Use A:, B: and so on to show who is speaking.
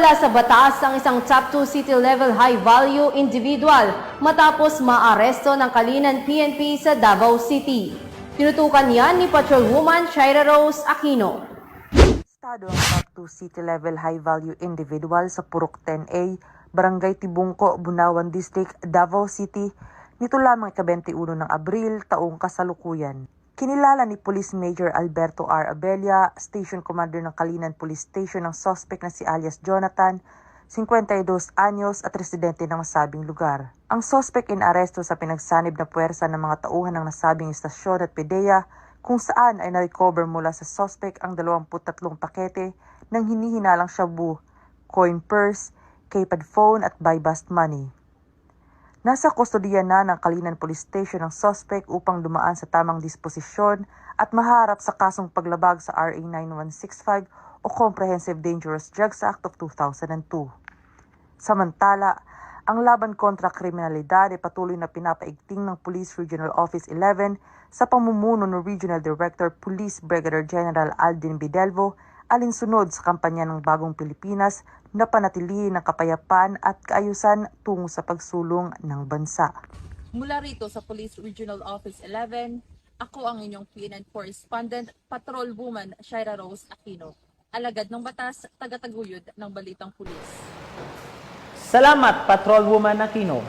A: Nawala sa batas ang isang top 2 city level high value individual matapos maaresto ng Kalinan PNP sa Davao City. Tinutukan yan ni Patrolwoman Shaira Rose Aquino.
B: Estado ang top 2 city-level high-value individual sa Purok 10A, Barangay Tibungko, Bunawan District, Davao City, nito lamang ika-21 ng Abril, taong kasalukuyan. Kinilala ni Police Major Alberto R. Abella, Station Commander ng Kalinan Police Station ng suspect na si alias Jonathan, 52 anyos at residente ng nasabing lugar. Ang suspect inaresto sa pinagsanib na puwersa ng mga tauhan ng nasabing istasyon at PDEA kung saan ay na-recover mula sa suspect ang 23 pakete ng hinihinalang shabu, coin purse, keypad phone at buy bust money. Nasa kustodiya na ng Kalinan Police Station ang suspect upang dumaan sa tamang disposisyon at maharap sa kasong paglabag sa RA 9165 o Comprehensive Dangerous Drugs Act of 2002. Samantala, ang laban kontra kriminalidad ay patuloy na pinapaigting ng Police Regional Office 11 sa pamumuno ng Regional Director Police Brigadier General Aldin Bidelvo alinsunod sa kampanya ng Bagong Pilipinas na panatilihin ang kapayapaan at kaayusan tungo sa pagsulong ng bansa.
C: Mula rito sa Police Regional Office 11, ako ang inyong PNN correspondent, Patrol Woman Shaira Rose Aquino. Alagad ng batas, tagataguyod ng Balitang Pulis.
D: Salamat, Patrol Woman Aquino.